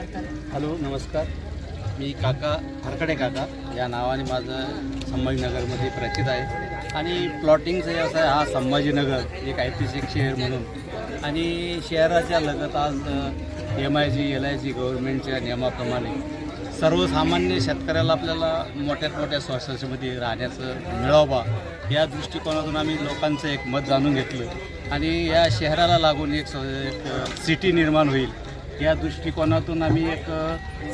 करतात. हॅलो नमस्कार. मी काका हरकडे काका. या नावाने माझं संभाजीनगरमध्ये प्रचित आहे. आणि प्लॉटिंगचा व्यवसाय हा संभाजीनगर एक ऐतिहासिक शहर म्हणून. आणि शहराच्या लगत आज M I G L I G गव्हर्नमेंटच्या नियमाप्रमाणे सर्वसामान्य शेतकऱ्याला आपल्याला मोठ्यात मोठ्या सोसायटीमध्ये राहण्याचं मिळावा या दृष्टिकोनातून आम्ही लोकांचं एक मत जाणून घेतलं. आणि या शहराला लागून एक स- एक सिटी निर्माण होईल. या दृष्टिकोनातून आम्ही एक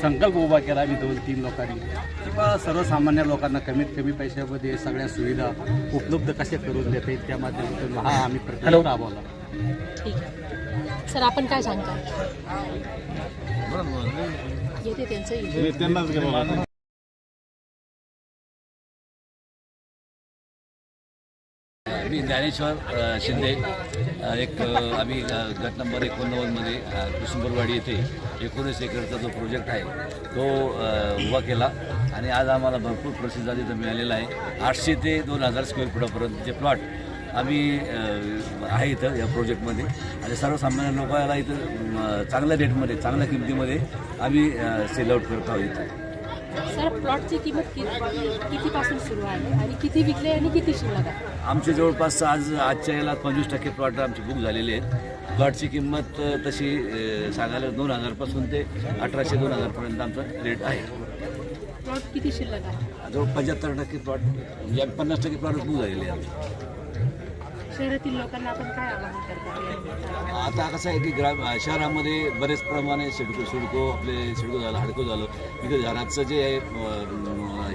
संकल्प उभा केला आम्ही दोन तीन लोकांनी. किंवा सर्वसामान्य लोकांना कमीत कमी पैशामध्ये सगळ्या सुविधा उपलब्ध कशा करून देता येईल? त्या माध्यमातून हा आम्ही प्रकल्प राबवला. ठीक आहे. सर आपण काय सांगता? येते त्यांचं मी ज्ञानेश्वर शिंदे. एक आम्ही गट नंबर एकोणनव्वदमध्ये कुसुंबरवाडी येथे एकोणीस एकरचा जो प्रोजेक्ट आहे तो उभा केला. आणि आज आम्हाला भरपूर प्रसिद्ध तिथं मिळालेला आहे. आठशे ते दोन हजार स्क्वेअर फुटापर्यंतचे प्लॉट आम्ही आहे इथं या प्रोजेक्टमध्ये. आणि सर्वसामान्य लोकांना इथं चांगल्या रेटमध्ये चांगल्या किमतीमध्ये आम्ही सेल आउट करत आहोत इथं. सर प्लॉटची किंमत किती कितीपासून सुरू आहे? आणि किती विकले आणि किती शिल्लक आहे? आमचे जवळपास आज आजच्या याला पंचवीस टक्के प्लॉट आमचे बुक झालेले आहेत. प्लॉटची किंमत अ, तशी अ, सांगायला दोन हजारपासून ते अठराशे दोन हजारपर्यंत आमचा रेट आहे. प्लॉट किती शिल्लक आहे? जवळ पंच्याहत्तर टक्के प्लॉट म्हणजे पन्नास टक्के प्लॉट बुक झालेले आहेत. आमचे शहरातील लोकांना आपण काय आवाहन करता? आता कसं आहे की ग्राम शहरामध्ये बरेच प्रमाणे सिडको सिडको आपले सिडको झालं हडको झालं. इथे घराचं जे आहे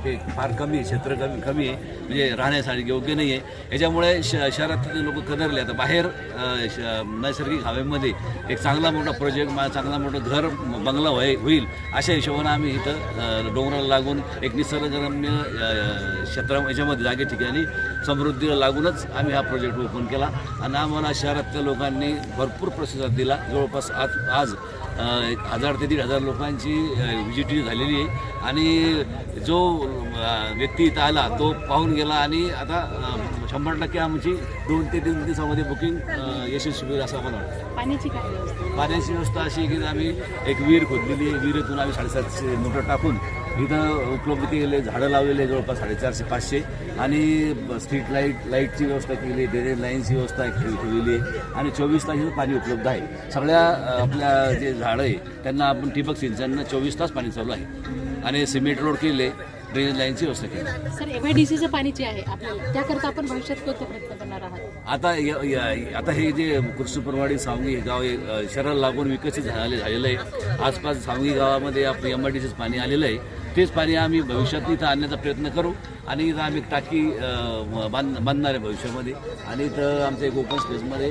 हे फार कमी आहे क्षेत्र कमी कमी आहे. म्हणजे राहण्यासाठी योग्य नाही आहे. याच्यामुळे श शहरातले लोक कदरले. आता बाहेर श- नैसर्गिक हवेमध्ये एक चांगला मोठा प्रोजेक्ट चांगला मोठं घर बंगला होई होईल अशा हिशोबानं आम्ही इथं डोंगराला लागून एक निसर्गरम्य क्षेत्रा क्षेत्र याच्यामध्ये जागे ठिकाणी समृद्धीला लागूनच आम्ही हा प्रोजेक्ट ओपन केला. आणि आम्हाला शहरातल्या लोकांनी भरपूर प्रतिसाद दिला. जवळपास आज आज एक हजार ते दीड हजार लोकांची व्हिजिट झालेली आहे. आणि जो व्यक्ती इथं आला तो पाहून गेला आणि आता शंभर टक्के आमची दोन ते तीन दिवसामध्ये बुकिंग यशस्वी होईल असं आम्हाला वाटतं. पाण्याची काय व्यवस्था? पाण्याची व्यवस्था अशी आहे की आम्ही एक विहीर खोदलेली आहे. विहिरीतून आम्ही साडेसातशे मोटर टाकून इथं उपलब्ध केलेले झाडं लावलेले जवळपास साडेचारशे पाचशे. आणि स्ट्रीट लाइट लाईटची व्यवस्था केली ड्रेनेज लाईनची व्यवस्था ठेव- ठेवलेली आहे. आणि चोवीस तास इथं पाणी उपलब्ध आहे. सगळ्या आपल्या जे झाडं आहे त्यांना आपण ठिबक सिंचन चोवीस तास पाणी चालू आहे. आणि सिमेंट रोड केले ड्रेनेज लाईनची व्यवस्था केली. सर सीचं पाणी जे आहे आपल्याला त्याकरता आपण भविष्यात कोणते प्रयत्न करणार आहात? आता य- य- आता हे जे कृष्णप्रवाडी सावंगी हे गाव हे, अ, शहराला लागून विकसित झाले झालेलं आहे. आसपास सावंगी गावामध्ये आपलं एम आय डी पाणी आलेलं आहे. तेच पाणी आम्ही भविष्यात इथं आणण्याचा प्रयत्न करू आणि इथं आम्ही टाकी अ, म- बांध बांधणार आहे भविष्यामध्ये. आणि इथं आमचं एक ओपन स्पेसमध्ये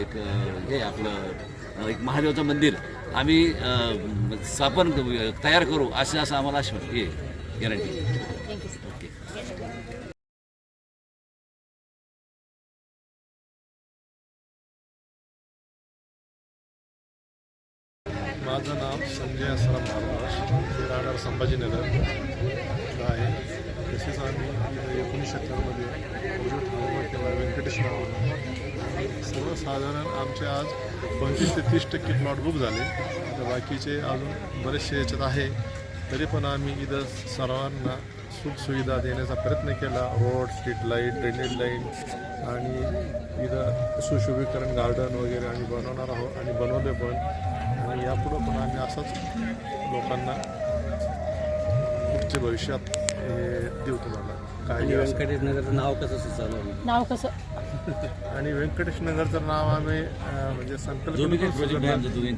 एक अ, हे आपलं अ, एक महादेवाचं मंदिर. आम्ही अ, स्थापन करू- तयार करू असं असं आम्हाला आश्वासन हे गॅरंटी थँक्यू सर माझं नाव संजय असराम भारद्वाज मी राहणार संभाजीनगर. आहे. तसेच आम्ही इथं एकोणीस सत्तरमध्ये प्रोजेक्ट हार्बर केला व्यंकटेश नावानं सर्वसाधारण आमचे आज पंचवीस ते तीस टक्के प्लॉट बुक झाले. आता बाकीचे अजून बरेचसे याच्यात आहे. तरी पण आम्ही इथं सर्वांना सुखसुविधा देण्याचा प्रयत्न केला. Road street light drainage line आणि इथं सुशोभीकरण गार्डन वगैरे आम्ही बनवणार आहोत आणि बनवले पण. आणि यापुढं पण आम्ही असंच लोकांना पुढच्या भविष्यात हे देऊ तुम्हाला. नगरचं नाव कसं सुचवलं नाव कसं? आणि व्यंकटेश नगरचं नाव आम्ही अं, म्हणजे संकल्प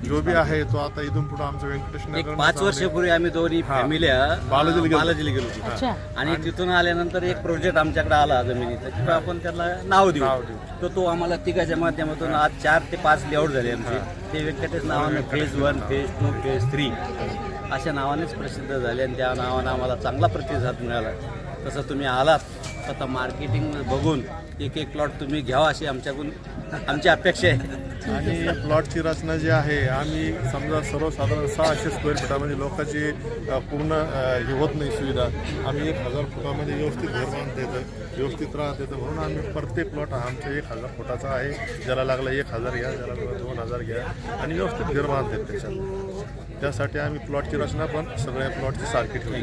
जो बी आहे तो आता इथून पुढे आमचं व्यंकटेश एक नगर पाच वर्षापूर्वी आम्ही दोन्ही. फॅमिल्या बालाजीला गेलो. बालाजीला गेलो होतो. अच्छा आणि तिथून आल्यानंतर एक प्रोजेक्ट आमच्याकडे आला जमिनीचा की बा आपण त्याला नाव देऊ नाव देऊ. तर तो आम्हाला तिघाच्या माध्यमातून आज चार ते पाच लेआउट झाले आमचे ते व्यंकटेश नावाने phase one phase two phase three अशा नावानेच प्रसिद्ध झाले आणि त्या नावानं आम्हाला चांगला प्रतिसाद मिळाला तसं तुम्ही आलात आता मार्केटिंग बघून एक एक प्लॉट तुम्ही घ्यावा अशी आमच्याकडून आमची अपेक्षा आहे. आणि प्लॉटची रचना जी आहे आम्ही समजा सर्वसाधारण सहाशे स्क्वेअर फुटामध्ये लोकांची पूर्ण हे होत नाही सुविधा. आम्ही एक हजार फुटामध्ये व्यवस्थित घर बांधता व्यवस्थित राहत येतं. म्हणून आम्ही प्रत्येक प्लॉट हा आमचा एक हजार फुटाचा आहे. ज्याला लागला एक हजार घ्या ज्याला लागला दोन हजार घ्या आणि व्यवस्थित घर बांधता त्याच्यात. त्यासाठी आम्ही प्लॉटची रचना पण सगळ्या प्लॉटची सारखी ठेवली.